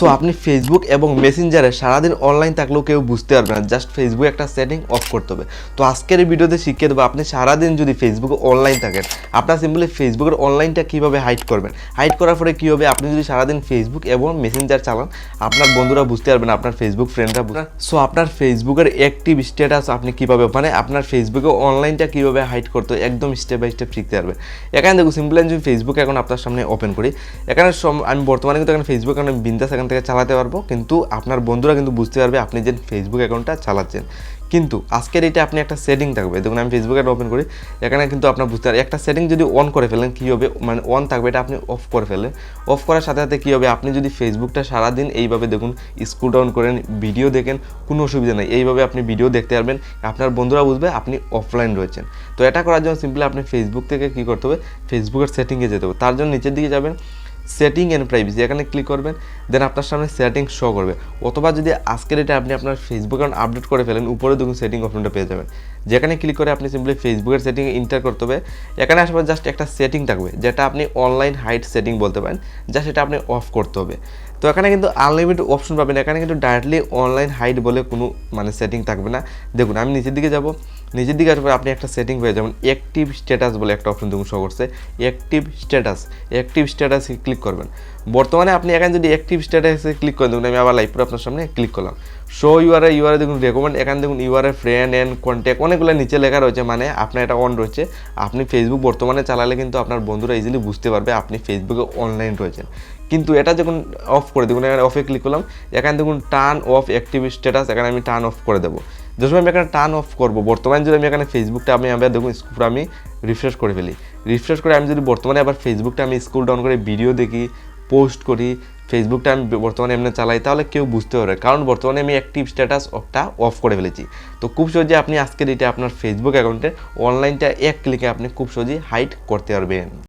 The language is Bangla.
সো আপনি ফেসবুক এবং মেসেঞ্জারে সারাদিন অনলাইন থাকলেও কেউ বুঝতে পারবে না। জাস্ট ফেসবুক একটা সেটিং অফ করতে হবে। তো আজকের এই ভিডিওতে শিখিয়ে দেবো আপনি সারাদিন যদি ফেসবুকে অনলাইন থাকেন আপনার সিম্পলি ফেসবুকের অনলাইনটা কীভাবে হাইড করবেন? হাইড করার পরে কী হবে? আপনি যদি সারাদিন ফেসবুক এবং মেসেঞ্জার চালান আপনার বন্ধুরা বুঝতে পারবেন না, আপনার ফেসবুক ফ্রেন্ডরা সো আপনার ফেসবুকের অ্যাক্টিভ স্ট্যাটাস আপনি কীভাবে মানে আপনার ফেসবুকে অনলাইনটা কীভাবে হাইড করতে একদম স্টেপ বাই স্টেপ শিখতে পারবেন এখানে দেখুন সিম্পল আমি ফেসবুক এখন আপনার সামনে ওপেন করি। এখানে আমি বর্তমানে কিন্তু এখানে ফেসবুক অ্যাকাউন্ট বিন্দাস এখান থেকে চালাতে পারব, কিন্তু আপনার বন্ধুরা কিন্তু বুঝতে পারবে আপনি যে ফেসবুক অ্যাকাউন্টটা চালাচ্ছেন। কিন্তু আজকের এটা আপনি একটা সেটিং থাকবে, দেখুন আমি ফেসবুক অ্যাকাউন্ট ওপেন করি, এখানে কিন্তু আপনার বুঝতে পারবেন একটা সেটিং যদি অন করে ফেলেন, কী হবে? মানে অন থাকবে, এটা আপনি অফ করে ফেলেন অফ করার সাথে সাথে কী হবে? আপনি যদি ফেসবুকটা সারাদিন এইভাবে দেখুন স্ক্রল ডাউন করেন ভিডিও দেখেন, কোনো অসুবিধা নেই। এইভাবে আপনি ভিডিও দেখতে পারবেন, আপনার বন্ধুরা বুঝবে আপনি অফলাইন রয়েছেন। তো এটা করার জন্য সিম্পলি আপনি ফেসবুক থেকে কী করতে হবে? ফেসবুকের সেটিংয়ে যেতে হবে। তার জন্য নিচের দিকে যাবেন সেটিং অ্যান্ড প্রাইভেসি এখানে ক্লিক করবেন দেন আপনার সামনে সেটিং শো করবে। অথবা যদি আজকের এটা আপনি আপনার ফেসবুক অ্যাকাউন্ট আপডেট করে ফেলেন, উপরে দেখুন সেটিং অপশনটা পেয়ে যাবেন। যেখানে ক্লিক করে আপনি সিম্পলি ফেসবুকের সেটিং ইন্টার করতে হবে। এখানে আসলে জাস্ট একটা সেটিং থাকবে, যেটা আপনি অনলাইন হাইট সেটিং বলতে পারেন, যা সেটা আপনি অফ করতে হবে। তো এখানে কিন্তু আনলিমিটেড অপশন পাবেন, এখানে কিন্তু ডাইরেক্টলি অনলাইন হাইট বলে কোনো মানে সেটিং থাকবে না। দেখুন, আমি নিচের দিকে যাব, নিচের দিকে আসবে আপনি একটা সেটিং পেয়ে যাবেন অ্যাক্টিভ স্ট্যাটাস বলে একটা অপশন দেখুন শো করছে। Active status active status click করবেন। বর্তমানে আপনি এখানে যদি অ্যাক্টিভ স্ট্যাটাসে ক্লিক করেন, দেখুন আমি আবার লাইভ করে আপনার সামনে ক্লিক করলাম। শো ইউআর ইউআর দেখুন রেকমেন্ড এখানে দেখুন ইউআর ফ্রেন্ড অ্যান্ড কন্ট্যাক্ট অনেকগুলো নিচে লেখা রয়েছে মানে আপনার এটা অন রয়েছে। আপনি ফেসবুক বর্তমানে চালালে কিন্তু আপনার বন্ধুরা ইজিলি বুঝতে পারবে আপনি ফেসবুকে অনলাইন রয়েছেন। কিন্তু এটা যখন অফ করে, দেখুন এখানে অফে ক্লিক করলাম, এখানে দেখুন টার্ন অফ অ্যাক্টিভ স্ট্যাটাস এখানে আমি টার্ন অফ করে দেবো। যখন আমি এখানে টার্ন অফ করব, বর্তমানে যদি আমি এখানে ফেসবুকটা আমি আবার দেখুন স্কুল আমি রিফ্রেশ করে ফেলি। রিফ্রেশ করে আমি যদি বর্তমানে আবার ফেসবুকটা আমি স্কুল ডাউন করে ভিডিও দেখি পোস্ট করি ফেসবুকটা আমি বর্তমানে এমনি চালাই, তাহলে কেউ বুঝতে পারবে। কারণ বর্তমানে আমি অ্যাক্টিভ স্ট্যাটাস অফটা অফ করে ফেলেছি। তো খুব সহজে আপনি আজকের এটা আপনার ফেসবুক অ্যাকাউন্টে অনলাইনটা এক ক্লিকে আপনি খুব সহজেই হাইড করতে পারবেন।